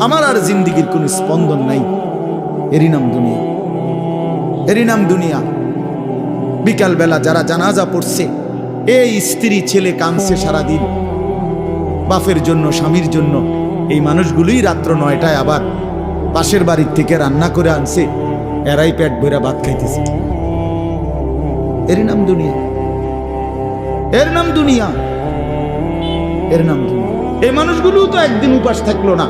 আমার আর জিন্দিগির কোনো স্পন্দন নাই। এরই নাম দুনিয়া। এরই নাম দুনিয়া। বিকালবেলা যারা জানাজা পড়ছে, এই স্ত্রী ছেলে কাঁদছে সারাদিন। বাপের জন্য, স্বামীর জন্য। এই মানুষগুলোই রাত্র নয়টায় আবার পাশের বাড়ির থেকে রান্না করে আনছে। এরাই পেট ভরা ভাত খাইতেছে। এরই নাম দুনিয়া। এর নাম দুনিয়া। এর নাম দুনিয়া। এই মানুষগুলো তো একদিন উপাস থাকল না।